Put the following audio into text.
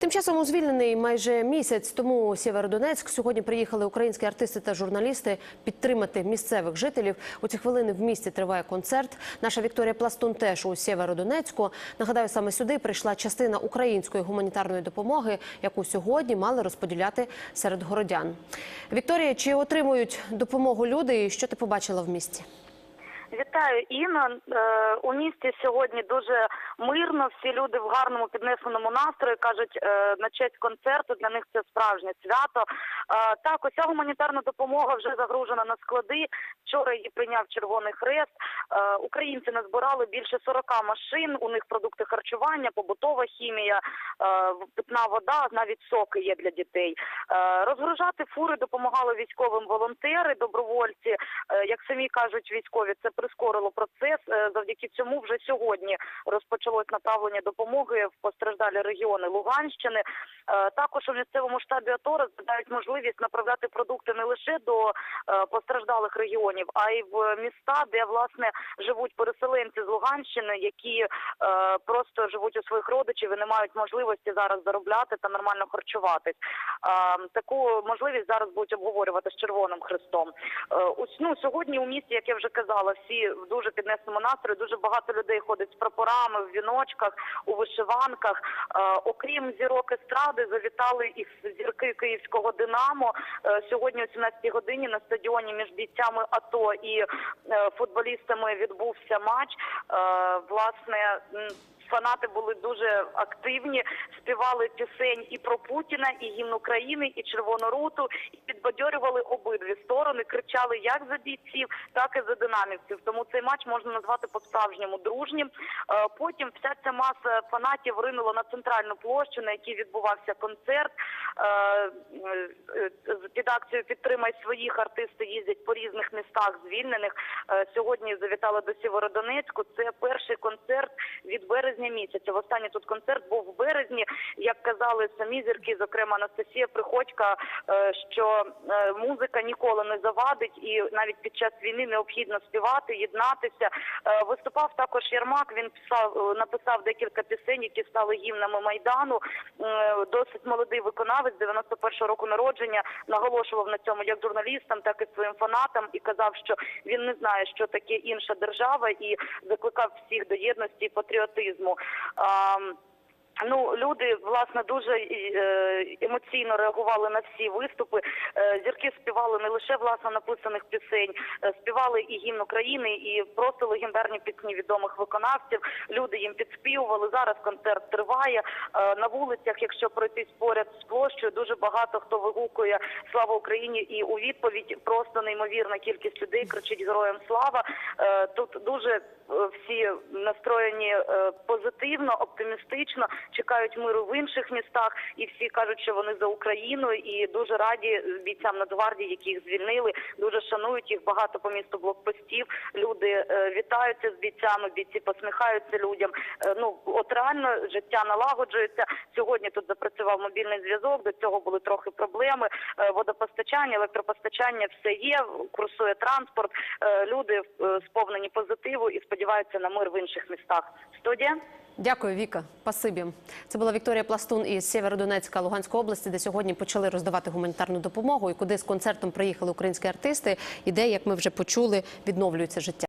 Тим часом у звільнений майже місяць тому Сєвєродонецьк сьогодні приїхали українські артисти та журналісти підтримати місцевих жителів. У ці хвилини в місті триває концерт. Наша Вікторія Пластун теж у Сєвєродонецьку. Нагадаю, саме сюди прийшла частина української гуманітарної допомоги, яку сьогодні мали розподіляти серед городян. Вікторія, чи отримують допомогу люди? І що ти побачила в місті? Вітаю, Інна. Е, У місті сьогодні дуже мирно. Всі люди в гарному піднесеному настрої кажуть е, на честь концерту. Для них це справжнє свято. Е, Так, уся гуманітарна допомога вже загружена на склади. Вчора її прийняв Червоний Хрест. Е, Українці назбирали більше 40 машин. У них продукти харчування, побутова хімія, питна вода, навіть соки є для дітей. Розгружати фури допомагали військовим волонтери, добровольці. Як самі кажуть військові, це прискорило процес. Завдяки цьому вже сьогодні розпочалось направлення допомоги в постраждалі регіони Луганщини. Е, Також у місцевому штабі АТО розглядають можливість направляти продукти не лише до е, постраждалих регіонів, а й в міста, де власне живуть переселенці з Луганщини, які е, просто живуть у своїх родичів і не мають можливості зараз заробляти та нормально харчуватись. Таку можливість зараз будуть обговорювати з Червоним Хрестом. Ну, сьогодні у місті, як я вже казала, всі в дуже піднесеному настрої. Дуже багато людей ходить з прапорами в віночках, у вишиванках. Е, окрім зірок естради, завітали і зірки київського Динамо. Е, сьогодні о 17 годині на стадіоні між бійцями АТО і е, футболістами відбувся матч. Власне. Фанати були дуже активні, співали пісень і про Путіна, і гімн України, і Червону руту, і підбадьорювали обидві сторони, кричали як за бійців, так і за динамівців. Тому цей матч можна назвати по-справжньому дружнім. Е, Потім вся ця маса фанатів ринула на центральну площу, на якій відбувався концерт. Е, е, Під акцією підтримай своїх артисти їздять по різних містах звільнених. Сьогодні завітали до Сєвєродонецьку. Це перший концерт від березня місяця. Востаннє тут концерт був в березні. Як казали самі зірки, зокрема Анастасія Приходька, е, що е, музика ніколи не завадить, і навіть під час війни необхідно співати, єднатися. Е, Виступав також Єрмак. Він писав, написав декілька пісень, які стали гімнами майдану. Досить молодий виконавець 91-го року народження наголошував на цьому як журналістам, так і своїм фанатам, і казав, що він не знає, що таке інша держава, і закликав всіх до єдності і патріотизму. А, Ну, люди власне дуже е, емоційно реагували на всі виступи. Е, Зірки співали не лише власно написаних пісень, е, співали і гімн України, і просто легендарні пісні відомих виконавців. Люди їм підспівували. Зараз концерт триває на вулицях. Якщо пройтись поряд з площею, дуже багато хто вигукує слава Україні, і у відповідь просто неймовірна кількість людей кричить героям слава. Тут дуже всі настроєні позитивно, оптимістично, чекають миру в інших містах, і всі кажуть, що вони за Україну, і дуже раді бійцям Нацгвардії, які їх звільнили. Дуже шанують їх. Багато по місту блокпостів. Люди е, вітаються з бійцями, бійці посміхаються людям. Е, Ну от реально життя налагоджується. Сьогодні тут запрацював мобільний зв'язок. До цього були трохи проблеми. Е, Водопостачання, електропостачання, все є. Курсує транспорт. Люди сповнені позитиву і сподіваються на мир в інших містах. Студія. Дякую, Віка. Спасибі. Це була Вікторія Пластун із Сєвєродонецька Луганської області, де сьогодні почали роздавати гуманітарну допомогу і куди з концертом приїхали українські артисти. І де, як ми вже почули, відновлюється життя.